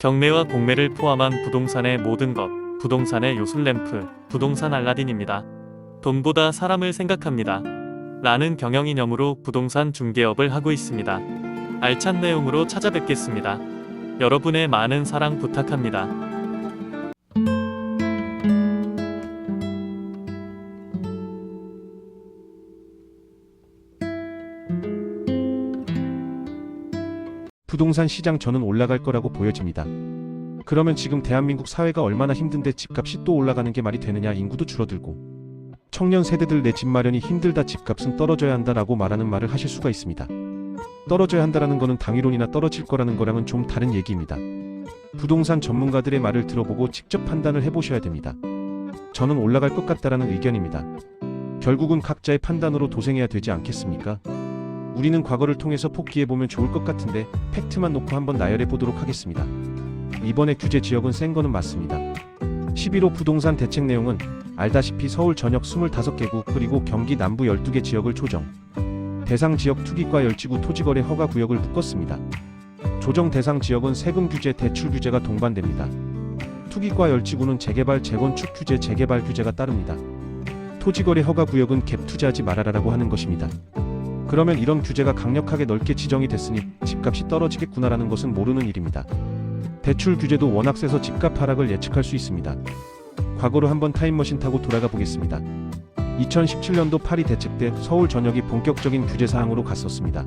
경매와 공매를 포함한 부동산의 모든 것, 부동산의 요술램프, 부동산 알라딘입니다. 돈보다 사람을 생각합니다. 라는 경영이념으로 부동산 중개업을 하고 있습니다. 알찬 내용으로 찾아뵙겠습니다. 여러분의 많은 사랑 부탁합니다. 부동산 시장 저는 올라갈 거라고 보여집니다. 그러면 지금 대한민국 사회가 얼마나 힘든데 집값이 또 올라가는 게 말이 되느냐 인구도 줄어들고 청년 세대들 내 집 마련이 힘들다 집값은 떨어져야 한다라고 말하는 말을 하실 수가 있습니다. 떨어져야 한다라는 거는 당위론이나 떨어질 거라는 거랑은 좀 다른 얘기입니다. 부동산 전문가들의 말을 들어보고 직접 판단을 해보셔야 됩니다. 저는 올라갈 것 같다라는 의견입니다. 결국은 각자의 판단으로 도생해야 되지 않겠습니까? 우리는 과거를 통해서 복귀해보면 좋을 것 같은데 팩트만 놓고 한번 나열해 보도록 하겠습니다. 이번에 규제 지역은 센 거는 맞습니다. 11호 부동산 대책 내용은 알다시피 서울 전역 25개구 그리고 경기 남부 12개 지역을 조정. 대상 지역 투기과 열지구 토지거래 허가 구역을 묶었습니다. 조정 대상 지역은 세금 규제, 대출 규제가 동반됩니다. 투기과 열지구는 재개발, 재건축 규제, 재개발 규제가 따릅니다. 토지거래 허가 구역은 갭 투자하지 말아라라고 하는 것입니다. 그러면 이런 규제가 강력하게 넓게 지정이 됐으니 집값이 떨어지겠구나라는 것은 모르는 일입니다. 대출 규제도 워낙 세서 집값 하락을 예측할 수 있습니다. 과거로 한번 타임머신 타고 돌아가 보겠습니다. 2017년도 파리 대책 때 서울 전역이 본격적인 규제 사항으로 갔었습니다.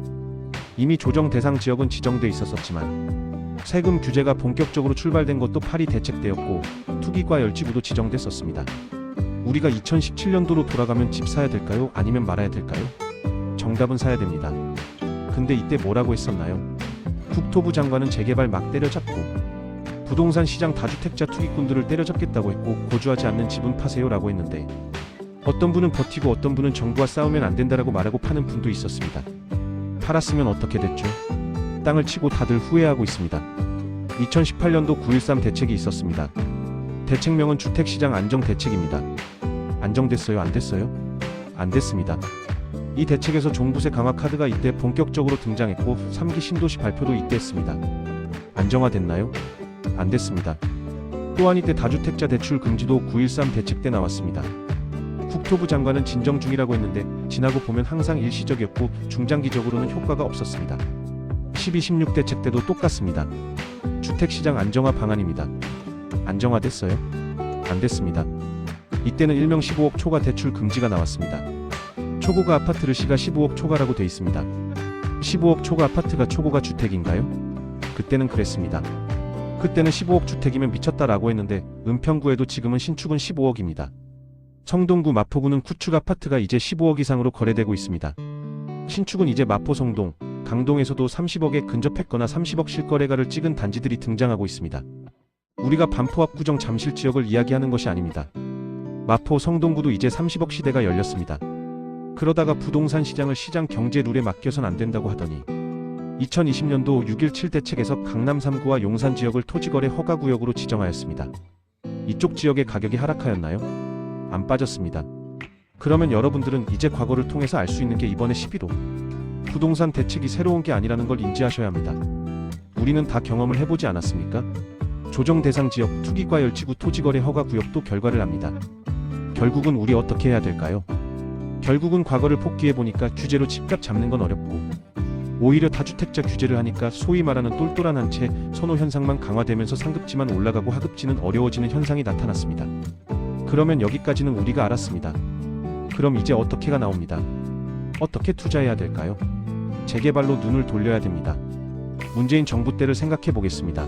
이미 조정 대상 지역은 지정돼 있었었지만 세금 규제가 본격적으로 출발된 것도 파리 대책 때였고 투기과 열지구도 지정됐었습니다. 우리가 2017년도로 돌아가면 집 사야 될까요? 아니면 말아야 될까요? 정답은 사야 됩니다. 근데 이때 뭐라고 했었나요? 국토부 장관은 재개발 막 때려잡고 부동산 시장 다주택자 투기꾼들을 때려잡겠다고 했고 거주하지 않는 집은 파세요라고 했는데 어떤 분은 버티고 어떤 분은 정부와 싸우면 안 된다라고 말하고 파는 분도 있었습니다. 팔았으면 어떻게 됐죠? 땅을 치고 다들 후회하고 있습니다. 2018년도 9.13 대책이 있었습니다. 대책명은 주택시장 안정대책입니다. 안정됐어요? 안 됐어요? 안 됐습니다. 이 대책에서 종부세 강화 카드가 이때 본격적으로 등장했고 3기 신도시 발표도 이때 했습니다. 안정화됐나요? 안 됐습니다. 또한 이때 다주택자 대출 금지도 9.13 대책 때 나왔습니다. 국토부 장관은 진정 중이라고 했는데 지나고 보면 항상 일시적이었고 중장기적으로는 효과가 없었습니다. 12.16 대책 때도 똑같습니다. 주택시장 안정화 방안입니다. 안정화됐어요? 안 됐습니다. 이때는 일명 15억 초과 대출 금지가 나왔습니다. 초고가 아파트를 시가 15억 초과라고 돼 있습니다. 15억 초과 아파트가 초고가 주택인가요? 그때는 그랬습니다. 그때는 15억 주택이면 미쳤다라고 했는데 은평구에도 지금은 신축은 15억입니다. 성동구 마포구는 구축 아파트가 이제 15억 이상으로 거래되고 있습니다. 신축은 이제 마포 성동, 강동에서도 30억에 근접했거나 30억 실거래가를 찍은 단지들이 등장하고 있습니다. 우리가 반포 압구정 잠실 지역을 이야기하는 것이 아닙니다. 마포 성동구도 이제 30억 시대가 열렸습니다. 그러다가 부동산 시장을 시장 경제 룰에 맡겨선 안 된다고 하더니 2020년도 6.17 대책에서 강남 3구와 용산 지역을 토지거래 허가 구역으로 지정하였습니다. 이쪽 지역의 가격이 하락하였나요? 안 빠졌습니다. 그러면 여러분들은 이제 과거를 통해서 알 수 있는 게 이번에 11호 부동산 대책이 새로운 게 아니라는 걸 인지하셔야 합니다. 우리는 다 경험을 해보지 않았습니까? 조정 대상 지역 투기과 열지구 토지거래 허가 구역도 결과를 압니다. 결국은 우리 어떻게 해야 될까요? 결국은 과거를 복귀해 보니까 규제로 집값 잡는 건 어렵고 오히려 다주택자 규제를 하니까 소위 말하는 똘똘한 한 채 선호 현상만 강화되면서 상급지만 올라가고 하급지는 어려워지는 현상이 나타났습니다. 그러면 여기까지는 우리가 알았습니다. 그럼 이제 어떻게가 나옵니다. 어떻게 투자해야 될까요? 재개발로 눈을 돌려야 됩니다. 문재인 정부 때를 생각해 보겠습니다.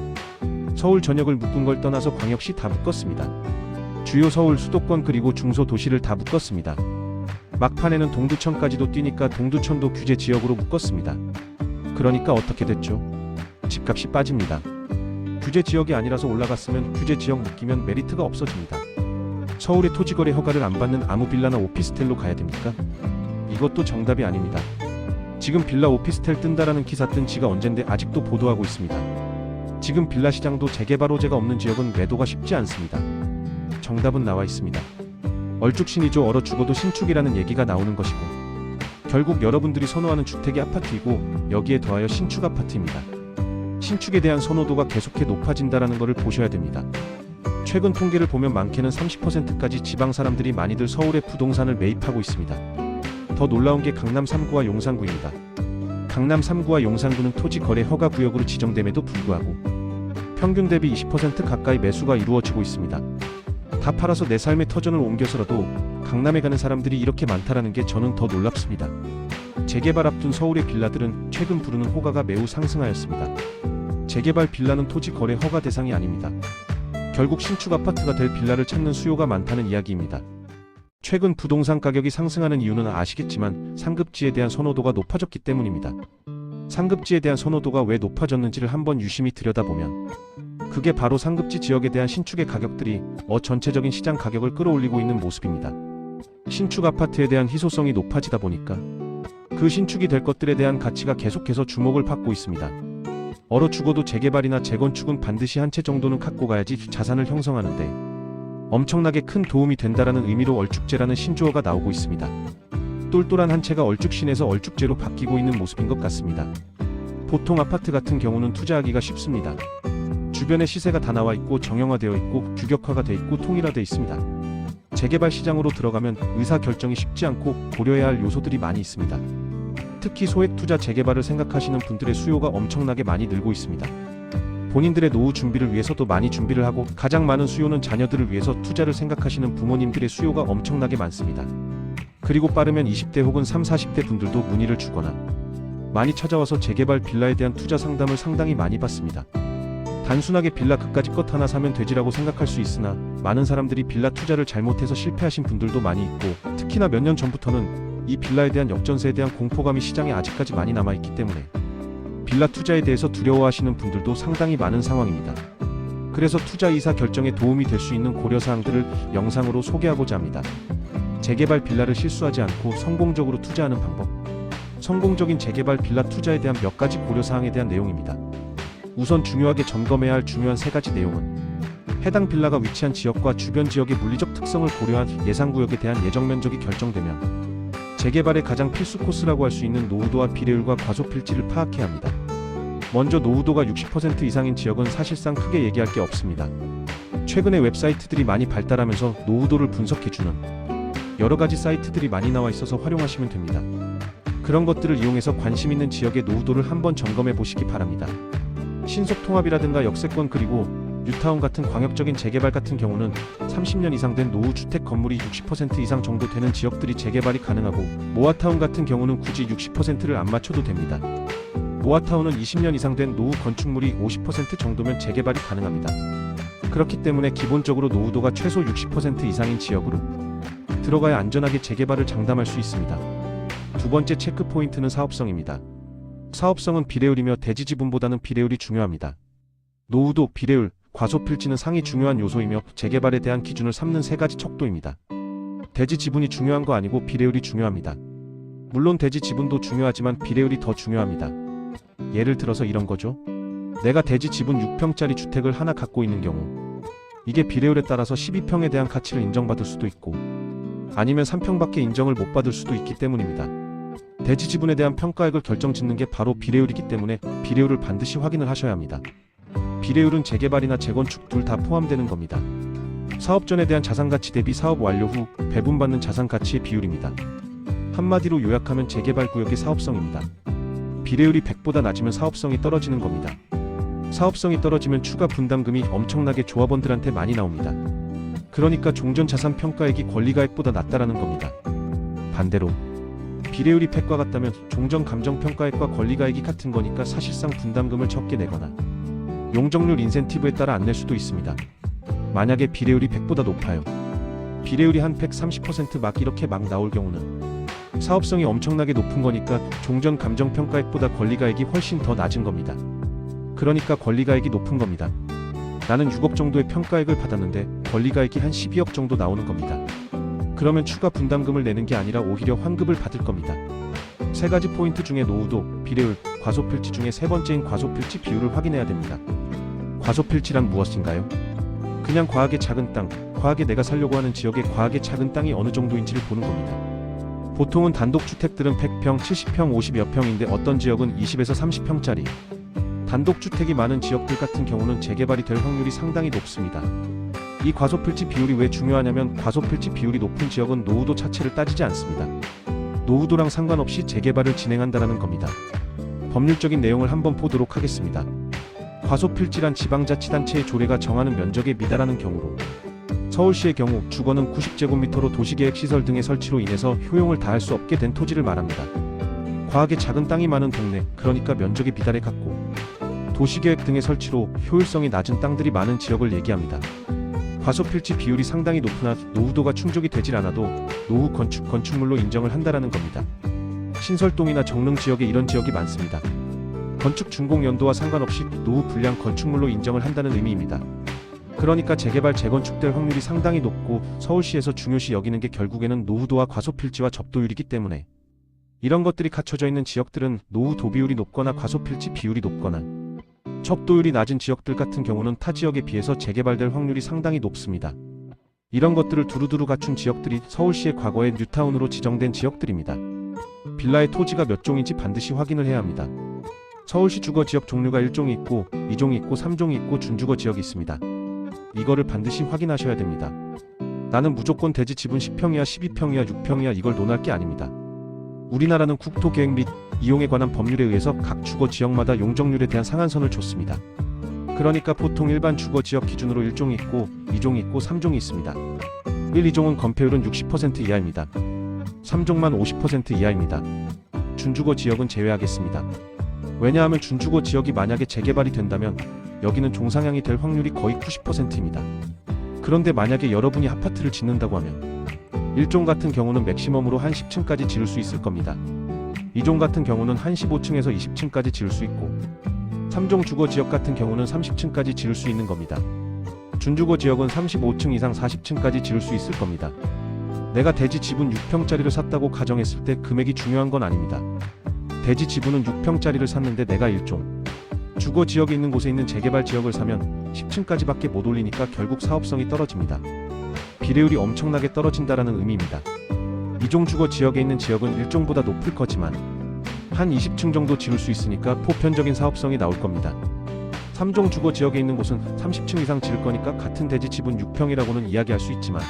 서울 전역을 묶은 걸 떠나서 광역시 다 묶었습니다. 주요 서울 수도권 그리고 중소도시를 다 묶었습니다. 막판에는 동두천까지도 뛰니까 동두천도 규제 지역으로 묶었습니다. 그러니까 어떻게 됐죠? 집값이 빠집니다. 규제 지역이 아니라서 올라갔으면 규제 지역 묶이면 메리트가 없어집니다. 서울의 토지거래 허가를 안 받는 아무 빌라나 오피스텔로 가야 됩니까? 이것도 정답이 아닙니다. 지금 빌라 오피스텔 뜬다라는 기사 뜬 지가 언젠데 아직도 보도하고 있습니다. 지금 빌라 시장도 재개발 호재가 없는 지역은 매도가 쉽지 않습니다. 정답은 나와 있습니다. 얼죽신이죠 얼어 죽어도 신축이라는 얘기가 나오는 것이고 결국 여러분들이 선호하는 주택이 아파트이고 여기에 더하여 신축 아파트입니다. 신축에 대한 선호도가 계속해 높아진다라는 것을 보셔야 됩니다. 최근 통계를 보면 많게는 30%까지 지방 사람들이 많이들 서울에 부동산을 매입하고 있습니다. 더 놀라운 게 강남 3구와 용산구입니다. 강남 3구와 용산구는 토지 거래 허가 구역으로 지정됨에도 불구하고 평균 대비 20% 가까이 매수가 이루어지고 있습니다. 다 팔아서 내 삶의 터전을 옮겨서라도 강남에 가는 사람들이 이렇게 많다라는 게 저는 더 놀랍습니다. 재개발 앞둔 서울의 빌라들은 최근 부르는 호가가 매우 상승하였습니다. 재개발 빌라는 토지 거래 허가 대상이 아닙니다. 결국 신축 아파트가 될 빌라를 찾는 수요가 많다는 이야기입니다. 최근 부동산 가격이 상승하는 이유는 아시겠지만 상급지에 대한 선호도가 높아졌기 때문입니다. 상급지에 대한 선호도가 왜 높아졌는지를 한번 유심히 들여다보면 그게 바로 상급지 지역에 대한 신축의 가격들이 어 전체적인 시장 가격을 끌어올리고 있는 모습입니다. 신축 아파트에 대한 희소성이 높아지다 보니까 그 신축이 될 것들에 대한 가치가 계속해서 주목을 받고 있습니다. 얼어 죽어도 재개발이나 재건축은 반드시 한 채 정도는 갖고 가야지 자산을 형성하는데 엄청나게 큰 도움이 된다라는 의미로 얼죽제라는 신조어가 나오고 있습니다. 똘똘한 한 채가 얼죽신에서 얼죽제로 바뀌고 있는 모습인 것 같습니다. 보통 아파트 같은 경우는 투자하기가 쉽습니다. 주변에 시세가 다 나와 있고 정형화되어 있고 규격화가 돼 있고 통일화돼 있습니다. 재개발 시장으로 들어가면 의사 결정이 쉽지 않고 고려해야 할 요소들이 많이 있습니다. 특히 소액 투자 재개발을 생각하시는 분들의 수요가 엄청나게 많이 늘고 있습니다. 본인들의 노후 준비를 위해서도 많이 준비를 하고 가장 많은 수요는 자녀들을 위해서 투자를 생각하시는 부모님들의 수요가 엄청나게 많습니다. 그리고 빠르면 20대 혹은 3, 40대 분들도 문의를 주거나 많이 찾아와서 재개발 빌라에 대한 투자 상담을 상당히 많이 받습니다. 단순하게 빌라 그까짓 것 하나 사면 되지라고 생각할 수 있으나 많은 사람들이 빌라 투자를 잘못해서 실패하신 분들도 많이 있고 특히나 몇 년 전부터는 이 빌라에 대한 역전세에 대한 공포감이 시장에 아직까지 많이 남아있기 때문에 빌라 투자에 대해서 두려워하시는 분들도 상당히 많은 상황입니다. 그래서 투자 이사 결정에 도움이 될 수 있는 고려사항들을 영상으로 소개하고자 합니다. 재개발 빌라를 실수하지 않고 성공적으로 투자하는 방법. 성공적인 재개발 빌라 투자에 대한 몇 가지 고려사항에 대한 내용입니다. 우선 중요하게 점검해야 할 중요한 세 가지 내용은 해당 빌라가 위치한 지역과 주변 지역의 물리적 특성을 고려한 예상 구역에 대한 예정 면적이 결정되면 재개발의 가장 필수 코스라고 할 수 있는 노후도와 비례율과 과소필지를 파악해야 합니다. 먼저 노후도가 60% 이상인 지역은 사실상 크게 얘기할 게 없습니다. 최근에 웹사이트들이 많이 발달하면서 노후도를 분석해주는 여러 가지 사이트들이 많이 나와 있어서 활용하시면 됩니다. 그런 것들을 이용해서 관심 있는 지역의 노후도를 한번 점검해 보시기 바랍니다. 신속 통합이라든가 역세권 그리고 뉴타운 같은 광역적인 재개발 같은 경우는 30년 이상 된 노후 주택 건물이 60% 이상 정도 되는 지역들이 재개발이 가능하고 모아타운 같은 경우는 굳이 60%를 안 맞춰도 됩니다. 모아타운은 20년 이상 된 노후 건축물이 50% 정도면 재개발이 가능합니다. 그렇기 때문에 기본적으로 노후도가 최소 60% 이상인 지역으로 들어가야 안전하게 재개발을 장담할 수 있습니다. 두 번째 체크 포인트는 사업성입니다. 사업성은 비례율이며 대지 지분보다는 비례율이 중요합니다. 노후도, 비례율, 과소필지는 상위 중요한 요소이며 재개발에 대한 기준을 삼는 세 가지 척도입니다. 대지 지분이 중요한 거 아니고 비례율이 중요합니다. 물론 대지 지분도 중요하지만 비례율이 더 중요합니다. 예를 들어서 이런 거죠. 내가 대지 지분 6평짜리 주택을 하나 갖고 있는 경우 이게 비례율에 따라서 12평에 대한 가치를 인정받을 수도 있고 아니면 3평밖에 인정을 못 받을 수도 있기 때문입니다. 대지 지분에 대한 평가액을 결정짓는 게 바로 비례율이기 때문에 비례율을 반드시 확인을 하셔야 합니다. 비례율은 재개발이나 재건축 둘 다 포함되는 겁니다. 사업 전에 대한 자산가치 대비 사업 완료 후 배분받는 자산가치의 비율입니다. 한마디로 요약하면 재개발 구역의 사업성입니다. 비례율이 100보다 낮으면 사업성이 떨어지는 겁니다. 사업성이 떨어지면 추가 분담금이 엄청나게 조합원들한테 많이 나옵니다. 그러니까 종전 자산 평가액이 권리가액보다 낮다라는 겁니다. 반대로 비례율이 100과 같다면 종전 감정 평가액과 권리가액이 같은 거니까 사실상 분담금을 적게 내거나 용적률 인센티브에 따라 안 낼 수도 있습니다. 만약에 비례율이 100보다 높아요. 비례율이 한 130%막 이렇게 막 나올 경우는 사업성이 엄청나게 높은 거니까 종전 감정 평가액보다 권리가액이 훨씬 더 낮은 겁니다. 그러니까 권리가액이 높은 겁니다. 나는 6억 정도의 평가액을 받았는데 권리가액이 한 12억 정도 나오는 겁니다. 그러면 추가 분담금을 내는 게 아니라 오히려 환급을 받을 겁니다. 세 가지 포인트 중에 노후도, 비례율, 과소필지 중에 세 번째인 과소필지 비율을 확인해야 됩니다. 과소필지란 무엇인가요? 그냥 과하게 작은 땅, 과하게 내가 살려고 하는 지역의 과하게 작은 땅이 어느 정도인지를 보는 겁니다. 보통은 단독주택들은 100평, 70평, 50여 평인데 어떤 지역은 20에서 30평짜리, 단독주택이 많은 지역들 같은 경우는 재개발이 될 확률이 상당히 높습니다. 이 과소필지 비율이 왜 중요하냐면 과소필지 비율이 높은 지역은 노후도 자체를 따지지 않습니다. 노후도랑 상관없이 재개발을 진행한다라는 겁니다. 법률적인 내용을 한번 보도록 하겠습니다. 과소필지란 지방자치단체의 조례가 정하는 면적에 미달하는 경우로 서울시의 경우 주거는 90제곱미터로 도시계획 시설 등의 설치로 인해서 효용을 다할 수 없게 된 토지를 말합니다. 과하게 작은 땅이 많은 동네, 그러니까 면적이 미달해 갖고 도시계획 등의 설치로 효율성이 낮은 땅들이 많은 지역을 얘기합니다. 과소필지 비율이 상당히 높으나 노후도가 충족이 되질 않아도 노후 건축 건축물로 인정을 한다라는 겁니다. 신설동이나 정릉 지역에 이런 지역이 많습니다. 건축 준공 연도와 상관없이 노후 불량 건축물로 인정을 한다는 의미입니다. 그러니까 재개발 재건축될 확률이 상당히 높고 서울시에서 중요시 여기는 게 결국에는 노후도와 과소필지와 접도율이기 때문에 이런 것들이 갖춰져 있는 지역들은 노후 도비율이 높거나 과소필지 비율이 높거나 접도율이 낮은 지역들 같은 경우는 타 지역에 비해서 재개발될 확률이 상당히 높습니다. 이런 것들을 두루두루 갖춘 지역들이 서울시의 과거의 뉴타운으로 지정된 지역들입니다. 빌라의 토지가 몇 종인지 반드시 확인을 해야 합니다. 서울시 주거 지역 종류가 1종이 있고 2종이 있고 3종이 있고 준주거 지역이 있습니다. 이거를 반드시 확인하셔야 됩니다. 나는 무조건 대지 지분 10평이야 12평이야 6평이야 이걸 논할 게 아닙니다. 우리나라는 국토계획 및 이용에 관한 법률에 의해서 각 주거 지역마다 용적률에 대한 상한선을 줬습니다. 그러니까 보통 일반 주거 지역 기준으로 1종이 있고 2종이 있고 3종이 있습니다. 1, 2종은 건폐율은 60% 이하입니다. 3종만 50% 이하입니다. 준주거 지역은 제외하겠습니다. 왜냐하면 준주거 지역이 만약에 재개발이 된다면 여기는 종상향이 될 확률이 거의 90%입니다. 그런데 만약에 여러분이 아파트를 짓는다고 하면 1종 같은 경우는 맥시멈으로 한 10층까지 지을 수 있을 겁니다. 2종 같은 경우는 한 15층에서 20층까지 지을 수 있고 3종 주거 지역 같은 경우는 30층까지 지을 수 있는 겁니다. 준주거 지역은 35층 이상 40층까지 지을 수 있을 겁니다. 내가 대지 지분 6평짜리를 샀다고 가정했을 때 금액이 중요한 건 아닙니다. 대지 지분은 6평짜리를 샀는데 내가 1종 주거 지역에 있는 곳에 있는 재개발 지역을 사면 10층까지밖에 못 올리니까 결국 사업성이 떨어집니다. 비례율이 엄청나게 떨어진다라는 의미입니다. 이종 주거 지역에 있는 지역은 1종보다 높을 거지만 한 20층 정도 지을 수 있으니까 보편적인 사업성이 나올 겁니다. 3종 주거 지역에 있는 곳은 30층 이상 지을 거니까 같은 대지 지분 6평이라고는 이야기할 수 있지만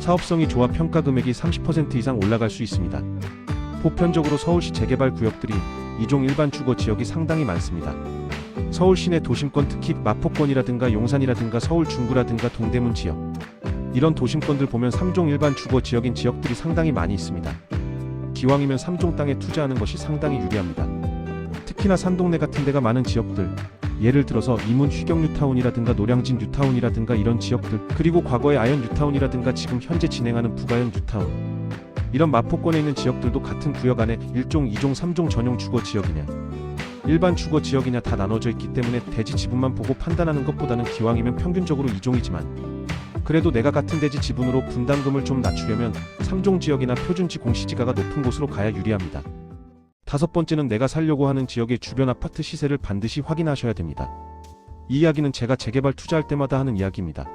사업성이 좋아 평가 금액이 30% 이상 올라갈 수 있습니다. 보편적으로 서울시 재개발 구역들이 이종 일반 주거 지역이 상당히 많습니다. 서울 시내 도심권 특히 마포권이라든가 용산이라든가 서울 중구라든가 동대문 지역 이런 도심권들 보면 3종 일반 주거 지역인 지역들이 상당히 많이 있습니다. 기왕이면 3종 땅에 투자하는 것이 상당히 유리합니다. 특히나 산동네 같은 데가 많은 지역들 예를 들어서 이문 휘경 뉴타운이라든가 노량진 뉴타운이라든가 이런 지역들 그리고 과거의 아현 뉴타운이라든가 지금 현재 진행하는 북아현 뉴타운 이런 마포권에 있는 지역들도 같은 구역 안에 1종, 2종, 3종 전용 주거 지역이냐 일반 주거 지역이냐 다 나눠져 있기 때문에 대지 지분만 보고 판단하는 것보다는 기왕이면 평균적으로 2종이지만 그래도 내가 같은 대지 지분으로 분담금을 좀 낮추려면 3종 지역이나 표준지 공시지가가 높은 곳으로 가야 유리합니다. 다섯 번째는 내가 살려고 하는 지역의 주변 아파트 시세를 반드시 확인하셔야 됩니다. 이 이야기는 제가 재개발 투자할 때마다 하는 이야기입니다.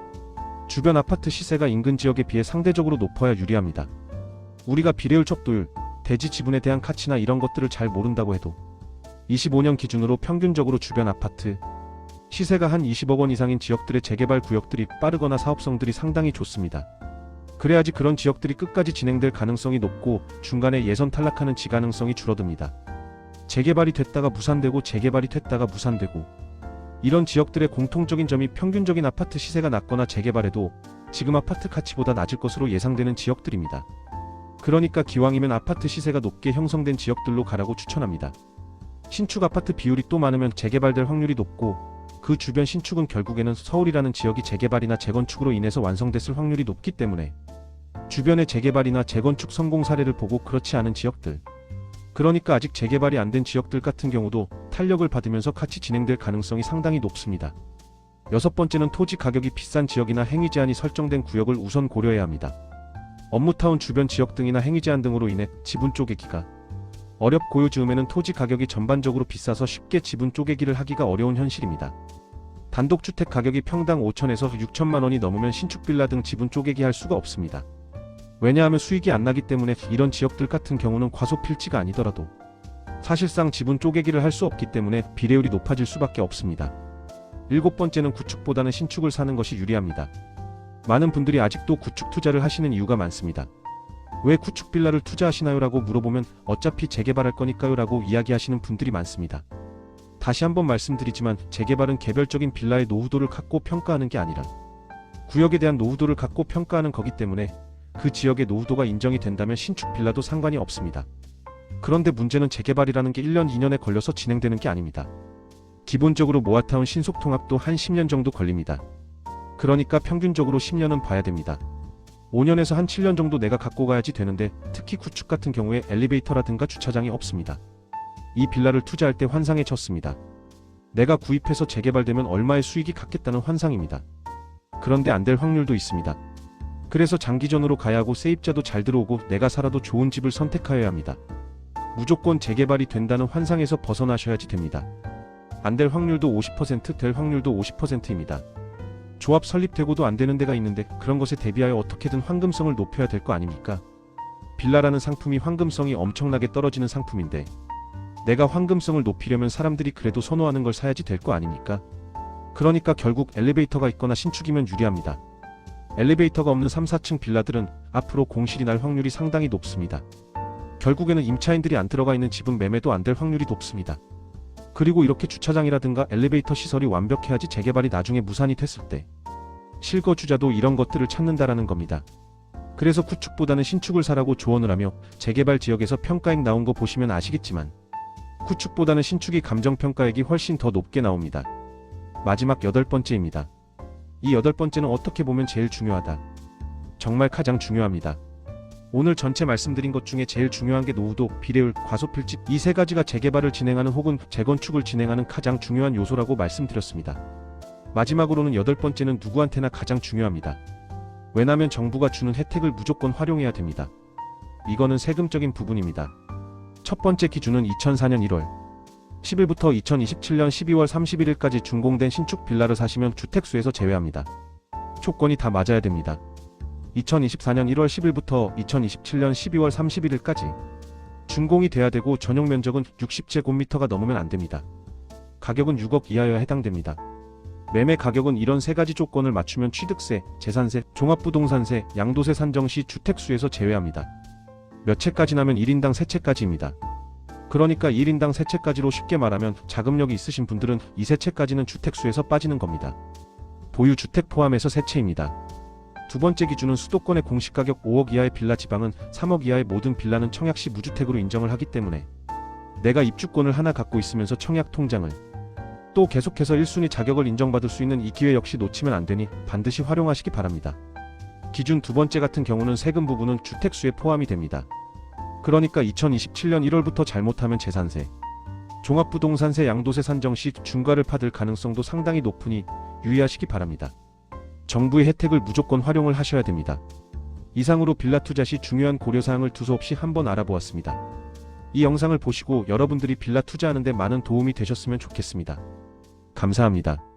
주변 아파트 시세가 인근 지역에 비해 상대적으로 높아야 유리합니다. 우리가 비례율 척도율, 대지 지분에 대한 가치나 이런 것들을 잘 모른다고 해도 25년 기준으로 평균적으로 주변 아파트 시세가 한 20억 원 이상인 지역들의 재개발 구역들이 빠르거나 사업성들이 상당히 좋습니다. 그래야지 그런 지역들이 끝까지 진행될 가능성이 높고 중간에 예선 탈락하는 지가능성이 줄어듭니다. 재개발이 됐다가 무산되고 재개발이 됐다가 무산되고 이런 지역들의 공통적인 점이 평균적인 아파트 시세가 낮거나 재개발해도 지금 아파트 가치보다 낮을 것으로 예상되는 지역들입니다. 그러니까 기왕이면 아파트 시세가 높게 형성된 지역들로 가라고 추천합니다. 신축 아파트 비율이 또 많으면 재개발될 확률이 높고 그 주변 신축은 결국에는 서울이라는 지역이 재개발이나 재건축으로 인해서 완성됐을 확률이 높기 때문에 주변의 재개발이나 재건축 성공 사례를 보고 그렇지 않은 지역들 그러니까 아직 재개발이 안 된 지역들 같은 경우도 탄력을 받으면서 같이 진행될 가능성이 상당히 높습니다. 여섯 번째는 토지 가격이 비싼 지역이나 행위 제한이 설정된 구역을 우선 고려해야 합니다. 업무타운 주변 지역 등이나 행위 제한 등으로 인해 지분 쪼개기가 어렵 고요 즈음에는 토지 가격이 전반적으로 비싸서 쉽게 지분 쪼개기를 하기가 어려운 현실입니다. 단독주택 가격이 평당 5천에서 6천만 원이 넘으면 신축 빌라 등 지분 쪼개기 할 수가 없습니다. 왜냐하면 수익이 안 나기 때문에 이런 지역들 같은 경우는 과소필지가 아니더라도 사실상 지분 쪼개기를 할 수 없기 때문에 비례율이 높아질 수밖에 없습니다. 일곱 번째는 구축보다는 신축을 사는 것이 유리합니다. 많은 분들이 아직도 구축 투자를 하시는 이유가 많습니다. 왜 구축 빌라를 투자하시나요 라고 물어보면 어차피 재개발할 거니까요 라고 이야기하시는 분들이 많습니다. 다시 한번 말씀드리지만 재개발은 개별적인 빌라의 노후도를 갖고 평가하는 게 아니라 구역에 대한 노후도를 갖고 평가하는 거기 때문에 그 지역의 노후도가 인정이 된다면 신축 빌라도 상관이 없습니다. 그런데 문제는 재개발이라는 게 1년, 2년에 걸려서 진행되는 게 아닙니다. 기본적으로 모아타운 신속 통합도 한 10년 정도 걸립니다. 그러니까 평균적으로 10년은 봐야 됩니다. 5년에서 한 7년 정도 내가 갖고 가야지 되는데 특히 구축 같은 경우에 엘리베이터라든가 주차장이 없습니다. 이 빌라를 투자할 때 환상에 쳤습니다. 내가 구입해서 재개발되면 얼마의 수익이 갖겠다는 환상입니다. 그런데 안 될 확률도 있습니다. 그래서 장기전으로 가야 하고 세입자도 잘 들어오고 내가 살아도 좋은 집을 선택하여야 합니다. 무조건 재개발이 된다는 환상에서 벗어나셔야지 됩니다. 안 될 확률도 50%, 될 확률도 50%입니다. 조합 설립되고도 안 되는 데가 있는데 그런 것에 대비하여 어떻게든 황금성을 높여야 될 거 아닙니까? 빌라라는 상품이 황금성이 엄청나게 떨어지는 상품인데 내가 황금성을 높이려면 사람들이 그래도 선호하는 걸 사야지 될 거 아닙니까? 그러니까 결국 엘리베이터가 있거나 신축이면 유리합니다. 엘리베이터가 없는 3, 4층 빌라들은 앞으로 공실이 날 확률이 상당히 높습니다. 결국에는 임차인들이 안 들어가 있는 집은 매매도 안 될 확률이 높습니다. 그리고 이렇게 주차장이라든가 엘리베이터 시설이 완벽해야지 재개발이 나중에 무산이 됐을 때 실거주자도 이런 것들을 찾는다라는 겁니다. 그래서 구축보다는 신축을 사라고 조언을 하며 재개발 지역에서 평가액 나온 거 보시면 아시겠지만 구축보다는 신축이 감정평가액이 훨씬 더 높게 나옵니다. 마지막 여덟 번째입니다. 이 여덟 번째는 어떻게 보면 제일 중요하다. 정말 가장 중요합니다. 오늘 전체 말씀드린 것 중에 제일 중요한 게 노후도, 비례율, 과소필집 이 세 가지가 재개발을 진행하는 혹은 재건축을 진행하는 가장 중요한 요소라고 말씀드렸습니다. 마지막으로는 여덟 번째는 누구한테나 가장 중요합니다. 왜냐면 정부가 주는 혜택을 무조건 활용해야 됩니다. 이거는 세금적인 부분입니다. 첫 번째 기준은 2004년 1월 10일부터 2027년 12월 31일까지 준공된 신축 빌라를 사시면 주택수에서 제외합니다. 조건이 다 맞아야 됩니다. 2024년 1월 10일부터 2027년 12월 31일까지 준공이 돼야 되고 전용 면적은 60제곱미터가 넘으면 안 됩니다. 가격은 6억 이하여야 해당됩니다. 매매 가격은 이런 세 가지 조건을 맞추면 취득세, 재산세, 종합부동산세, 양도세 산정 시 주택수에서 제외합니다. 몇 채까지 나면 1인당 3채까지입니다. 그러니까 1인당 3채까지로 쉽게 말하면 자금력이 있으신 분들은 이 3채까지는 주택수에서 빠지는 겁니다. 보유 주택 포함해서 3채입니다. 두 번째 기준은 수도권의 공시가격 5억 이하의 빌라 지방은 3억 이하의 모든 빌라는 청약시 무주택으로 인정을 하기 때문에 내가 입주권을 하나 갖고 있으면서 청약 통장을 또 계속해서 1순위 자격을 인정받을 수 있는 이 기회 역시 놓치면 안 되니 반드시 활용하시기 바랍니다. 기준 두 번째 같은 경우는 세금 부분은 주택수에 포함이 됩니다. 그러니까 2027년 1월부터 잘못하면 재산세, 종합부동산세 양도세 산정 시 중과를 받을 가능성도 상당히 높으니 유의하시기 바랍니다. 정부의 혜택을 무조건 활용을 하셔야 됩니다. 이상으로 빌라 투자 시 중요한 고려사항을 두서없이 한번 알아보았습니다. 이 영상을 보시고 여러분들이 빌라 투자하는데 많은 도움이 되셨으면 좋겠습니다. 감사합니다.